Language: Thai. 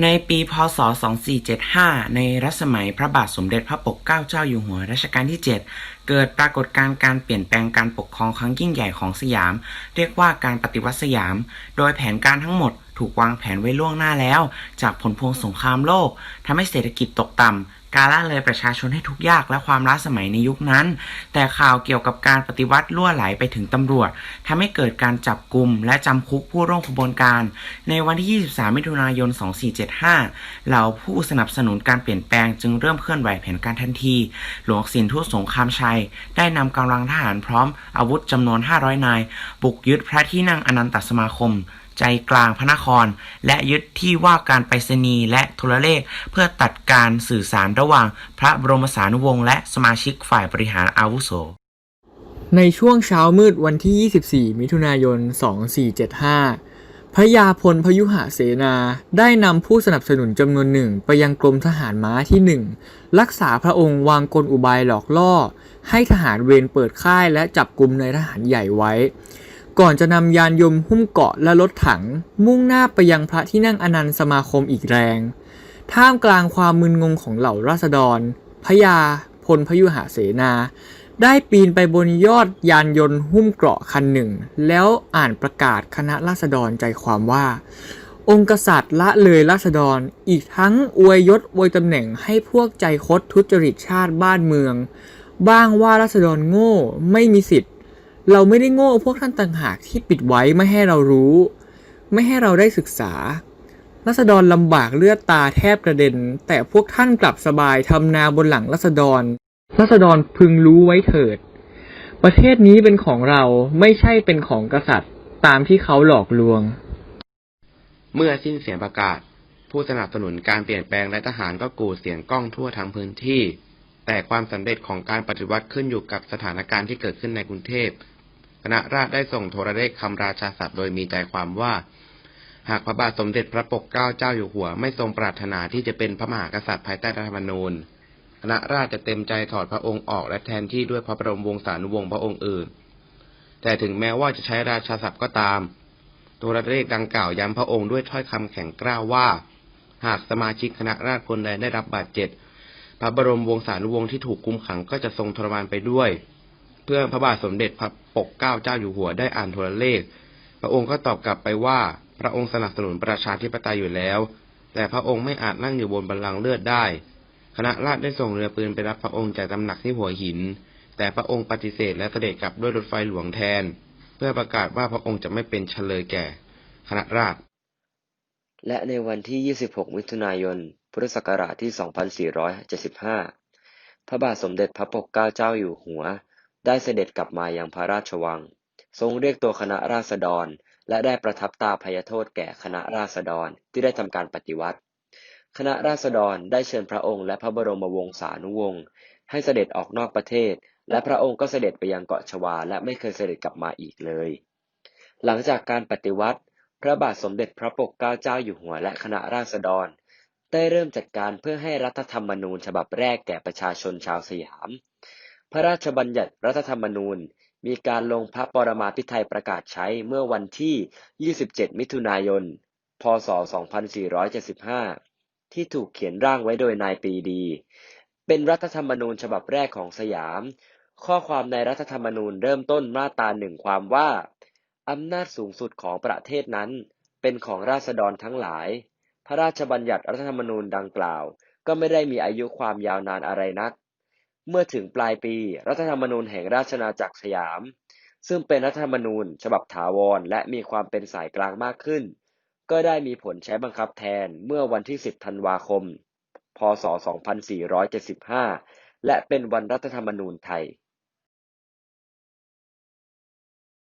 ในปี พ.ศ.2475 ในรัชสมัยพระบาทสมเด็จพระปกเกล้าเจ้าอยู่หัวรัชกาลที่ 7 เกิดปรากฏการณ์การเปลี่ยนแปลงการปกครองครั้งยิ่งใหญ่ของสยาม เรียกว่าการปฏิวัติสยาม โดยแผนการทั้งหมดถูกวางแผนไว้ล่วงหน้าแล้ว จากผลพวงสงครามโลกทำให้เศรษฐกิจตกต่ำ การละเลยประชาชนให้ทุกยากและความล้าสมัยในยุคนั้น แต่ข่าวเกี่ยวกับการปฏิวัติล่วไหลไปถึงตำรวจทำให้เกิดการจับกลุ่มและจำคุกผู้ร่วมขบวนการ ในวันที่ 23 มิถุนายน 2475 เหล่าผู้สนับสนุนการเปลี่ยนแปลงจึงเริ่มเคลื่อนไหวแผนการทันที หลวงสินทูตสงครามชัย ได้นำกำลังทหารพร้อมอาวุธจำนวน 500 นาย บุกยึดพระที่นั่งอนันตสมาคม ใจกลางพระนคร และยึดที่ว่าการไปรษณีย์และโทรเลข เพื่อตัดการสื่อสารระหว่างพระบรมสานุวงศ์และสมาชิกฝ่ายบริหารอาวุโส ในช่วงเช้ามืดวันที่ 24 มิถุนายน 2475 พระยาพลพยุหเสนาได้นำผู้สนับสนุนจำนวนหนึ่งไปยังกรมทหารม้าที่หนึ่งรักษาพระองค์วางกลอุบายหลอกล่อ ให้ทหารเวรเปิดค่ายและจับกลุ่มนายทหารใหญ่ไว้ ก่อนจะนำยานยมหุ้มเกาะและรถถัง มุ่งหน้าไปยังพระที่นั่งอนันต์สมาคมอีกแรง ท่ามกลางความมึนงงของเหล่าราษฎรพระยาพลพยุหาเสนา ได้ปีนไปบนยอดยานยนต์หุ้มเกราะคันหนึ่ง แล้วอ่านประกาศคณะราษฎรใจความว่า องค์กษัตริย์ละเลยราษฎร อีกทั้งอวยยศอวยตำแหน่งให้พวกใจคดทุจริตชาติบ้านเมือง บ้างว่าราษฎรโง่ไม่มีสิทธิ์ เราไม่ได้โง่พวกท่านต่างหากที่ปิดไว้ไม่ให้เรารู้ ไม่ให้เราได้ศึกษารัษฎรลำบากเลือดตาแทบกระเด็น แต่พวกท่านกลับสบายทำนาบนหลังรัษฎรรัษฎรพึงรู้ไว้เถิด ประเทศนี้เป็นของเราไม่ใช่เป็นของกษัตริย์ ตามที่เขาหลอกลวง เมื่อสิ้นเสียงประกาศ ผู้สนับสนุนการเปลี่ยนแปลงและทหารก็กูเสียงก้องทั่วทั้งพื้นที่ แต่ความสำเร็จของการปฏิวัติขึ้นอยู่กับสถานการณ์ที่เกิดขึ้นในกรุงเทพ คณะราษฎรได้ส่งโทรเลขคำราชาศัพท์โดยมีใจความว่า หากพระบาทสมเด็จพระปกเกล้าเจ้าอยู่หัว ไม่ทรงปรารถนาที่จะเป็นพระมหากษัตริย์ภายใต้รัฐธรรมนูญคณะราษฎรจะเต็มใจถอดพระองค์ออกและแทนที่ด้วยพระบรมวงศานุวงศ์พระองค์อื่น แต่ถึงแม้ว่าจะใช้ราชาศัพท์ก็ตาม ตัวเลขดังกล่าวย้ำพระองค์ด้วยถ้อยคำแข็งกร้าวว่า หากสมาชิกคณะราษฎรคนใดได้รับบาดเจ็บพระบรมวงศานุวงศ์ที่ถูกคุมขังก็จะทรงทรมานไปด้วย เพื่อพระบาทสมเด็จพระปกเกล้าเจ้าอยู่หัวได้อ่านโทรเลข พระองค์ก็ตอบกลับไปว่าพระองค์สนับสนุนประชาธิปไตยอยู่แล้ว แต่พระองค์ไม่อาจนั่งอยู่บนบัลลังก์เลือดได้ คณะราษฎรได้ส่งเรือปืนไปรับพระองค์จากตำหนักที่หัวหิน แต่พระองค์ปฏิเสธและเสด็จกลับด้วยรถไฟหลวงแทน เพื่อประกาศว่าพระองค์จะไม่เป็นเฉลยแก่ คณะราษฎรและในวันที่ 26 มิถุนายน พุทธศักราชที่ 2475 พระบาทสมเด็จพระปกเกล้าเจ้าอยู่หัว ได้เสด็จกลับมายังพระราชวัง ทรงเรียกตัวคณะราษฎร และได้ประทับตาพยโทษแก่คณะราษฎรที่ได้ทำการปฏิวัติ คณะราษฎรได้เชิญพระองค์และพระบรมวงศานุวงศ์ให้เสด็จออกนอกประเทศ และพระองค์ก็เสด็จไปยังเกาะชวาและไม่เคยเสด็จกลับมาอีกเลย หลังจากการปฏิวัติ พระบาทสมเด็จพระปกเกล้าเจ้าอยู่หัวและคณะราษฎร ได้เริ่มจัดการเพื่อให้รัฐธรรมนูญฉบับแรกแก่ประชาชนชาวสยาม พระราชบัญญัติรัฐธรรมนูญ มีการลงพระปรมาภิไธยประกาศใช้เมื่อวันที่ 27 มิถุนายน พ.ศ.2475 ที่ถูกเขียนร่างไว้โดยนายปรีดี เป็นรัฐธรรมนูญฉบับแรกของสยาม ข้อความในรัฐธรรมนูญเริ่มต้นมาตราหนึ่งความว่า อำนาจสูงสุดของประเทศนั้น เป็นของราษฎรทั้งหลาย พระราชบัญญัติรัฐธรรมนูญดังกล่าว ก็ไม่ได้มีอายุความยาวนานอะไรนัก เมื่อถึงปลายปี รัฐธรรมนูญแห่งราชนาณาจักรสยาม ซึ่งเป็นรัฐธรรมนูญ ฉบับถาวร และมีความเป็นสายกลางมากขึ้น ก็ได้มีผลใช้บังคับแทนเมื่อวันที่ 10 ธันวาคม พศ 2475 และเป็นวันรัฐธรรมนูญไทย